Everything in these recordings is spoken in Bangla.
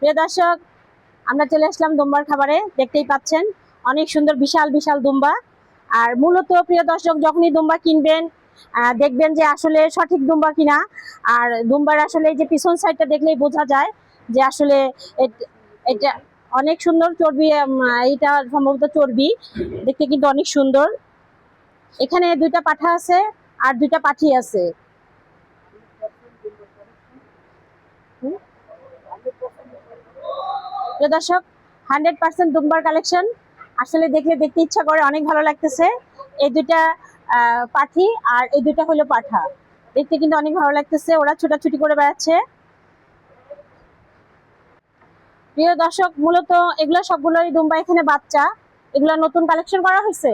প্রিয় দর্শক, আমরা চলে আসলাম দুম্বার খাবারে। দেখতেই পাচ্ছেন, অনেক সুন্দর, বিশাল বিশাল দুম্বা। আর মূলত প্রিয় দর্শক, যখনই দুম্বা কিনবেন দেখবেন যে আসলে সঠিক দুম্বা কিনা। আর দুম্বার আসলে এই যে পিছন সাইডটা দেখলেই বোঝা যায় যে আসলে এটা অনেক সুন্দর চর্বি এইটা সম্ভবত চর্বি। দেখতে কিন্তু অনেক সুন্দর। এখানে দুইটা পাঠা আছে আর দুইটা পাঠি আছে। প্রিয় দর্শক হান্ড্রেড পার্সেন্ট দুম্বার কালেকশন আসলে দেখলে দেখতে ইচ্ছা করে, অনেক ভালো লাগতেছে। এই পাঠি আর এই হলো পাঠা। দেখতে কিন্তু অনেক ভালো লাগতেছে, ওরা করে বেড়াচ্ছে। প্রিয় দর্শক, মূলত এগুলো সবগুলোই দুম্বা এখানে বাচ্চা। এগুলো নতুন কালেকশন করা হয়েছে?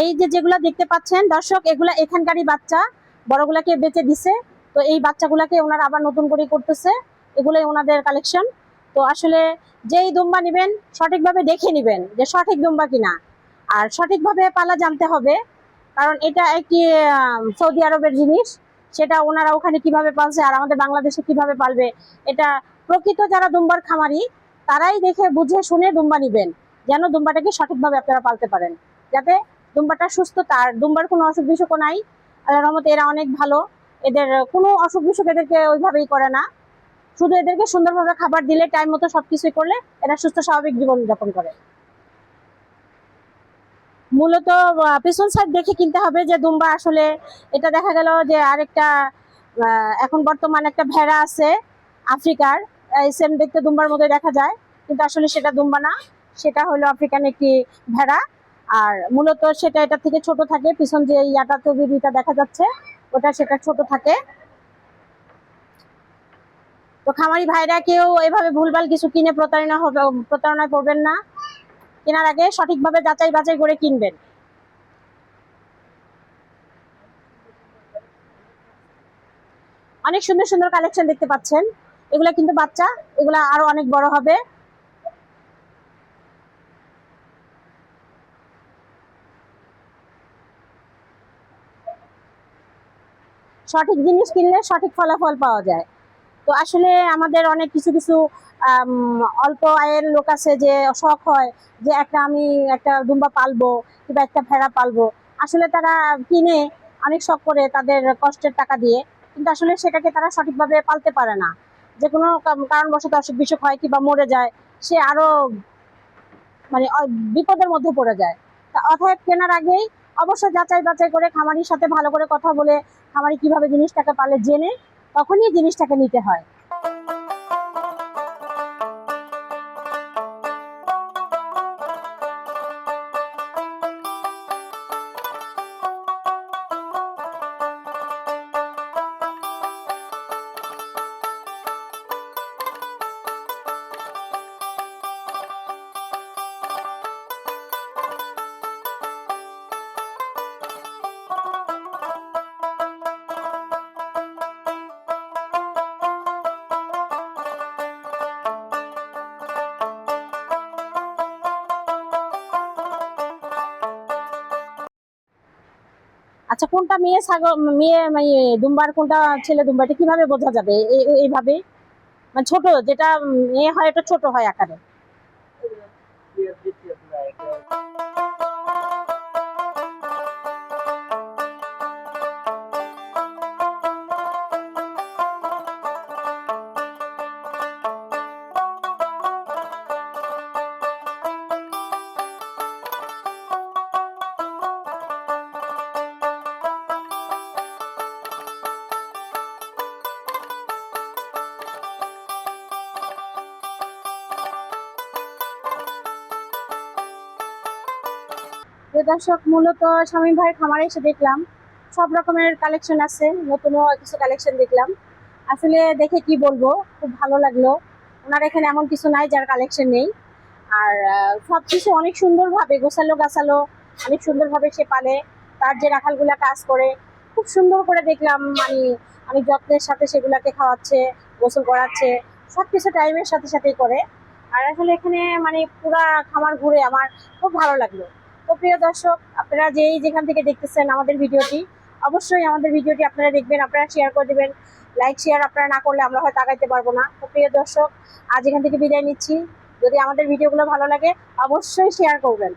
এই যে যেগুলো দেখতে পাচ্ছেন, দর্শক, এগুলা এখানকারই বাচ্চা। বড়গুলাকে বেঁচে দিছে। তো এই বাচ্চাগুলাকে ওনারা আবার নতুন করে করতেছে। এগুলোই ওনাদের কালেকশন তো আসলে যেই দুম্বা নেবেন, সঠিকভাবে দেখে নেবেন যে সঠিক দুম্বা কিনা। আর সঠিকভাবে পালা জানতে হবে, কারণ এটা একটি সৌদি আরবের জিনিস। সেটা ওনারা ওখানে কীভাবে পালছে আর আমাদের বাংলাদেশে কীভাবে পালবে, এটা প্রকৃত যারা দুম্বার খামারি, তারাই দেখে, বুঝে, শুনে দুম্বা নিবেন। যেন দুম্বাটাকে সঠিকভাবে আপনারা পালতে পারেন। যাতে দুম্বাটা সুস্থ, তার দুম্বার কোনো অসুখ বিসুখও নাই। আল্লাহ রহমতে এরা অনেক ভালো। এদের কোনো অসুখ বিসুখ এদেরকে ওইভাবেই করে না। শুধু এদেরকে সুন্দরভাবে খাবার দিলে টাইম মতো সবকিছুই করলে এরা সুস্থ, স্বাভাবিক জীবন যাপন করে। মূলত পেছন সাইড দেখে কিনতে হবে যে দুম্বা আসলে এটা দেখা গেল যে আরেকটা এখন বর্তমানে একটা ভেড়া আছে আফ্রিকার। সেম দেখতে দুম্বার মতো দেখা যায়, কিন্তু আসলে সেটা দুম্বা না। সেটা হলো আফ্রিকান একটি ভেড়া। আর মূলত সেটা এটা থেকে ছোট থাকে, পিছন যে ইয়াটা তবিটা দেখা যাচ্ছে, ওটা সেটা ছোট থাকে। তো খামারি ভাইরা কেউ এভাবে ভুলভাল কিছু কিনে প্রতারণা হবে প্রতারণায় পড়বেন না। কেনার আগে সঠিকভাবে যাচাই বাছাই করে কিনবেন। অনেক সুন্দর সুন্দর কালেকশন দেখতে পাচ্ছেন। এগুলা কিন্তু বাচ্চা, এগুলা আরও অনেক বড় হবে। সঠিক জিনিস কিনলে সঠিক ফলাফল পাওয়া যায়। তো আসলে আমাদের অনেক কিছু কিছু অল্প আয়ের লোক আছে যে শখ হয়, যে একটা আমি একটা দুম্বা পালবো কিংবা একটা ভেড়া পালবো। আসলে তারা কিনে অনেক শখ করে তাদের কষ্টের টাকা দিয়ে, কিন্তু আসলে সেটাকে তারা সঠিকভাবে পালতে পারে না। যে কোনো কারণবশত অসুখ বিসুখ হয় কিংবা মরে যায়, সে আরও মানে বিপদের মধ্যে পড়ে যায়। তা অতএব কেনার আগেই অবশ্যই যাচাই বাছাই করে খামারির সাথে ভালো করে কথা বলে খামারি কীভাবে জিনিসটাকে পালে, জেনে তখনই জিনিসটাকে নিতে হয়। আচ্ছা কোনটা মেয়ে সাগর, মেয়ে মানে দুম্বার, কোনটা ছেলে দুম্বাটা কীভাবে বোঝা যাবে? এই- এই- এইভাবে? মানে ছোট, যেটা মেয়ে হয়, এটা ছোট হয় আকারে। দর্শক, মূলত স্বামী ভাইয়ের খামারে এসে দেখলাম। সব রকমের কালেকশন আছে, নতুনও কিছু কালেকশন দেখলাম। আসলে দেখে কি বলব, খুব ভালো লাগল। ওনার এখানে এমন কিছু নাই যার কালেকশন নেই। আর সব কিছু অনেক সুন্দরভাবে গোছালো গাছালো, অনেক সুন্দরভাবে সে পালে। তার যে রাখালগুলা কাজ করে, খুব সুন্দর করে দেখলাম মানে অনেক যত্নের সাথে সেগুলাকে খাওয়াচ্ছে, গোসল করাচ্ছে, সব কিছু টাইমের সাথে সাথেই করে। আর আসলে এখানে মানে পুরা খামার ঘুরে আমার খুব ভালো লাগল। তো প্রিয় দর্শক, আপনারা যেই যেখান থেকে দেখতেছেন আমাদের ভিডিওটি, অবশ্যই আমাদের ভিডিওটি আপনারা দেখবেন, আপনারা শেয়ার করে দেবেন। লাইক শেয়ার আপনারা না করলে আমরা হয়তো আগাইতে পারব না। তো প্রিয় দর্শক, আজ এখান থেকে বিদায় নিচ্ছি। যদি আমাদের ভিডিওগুলো ভালো লাগে, অবশ্যই শেয়ার করবেন।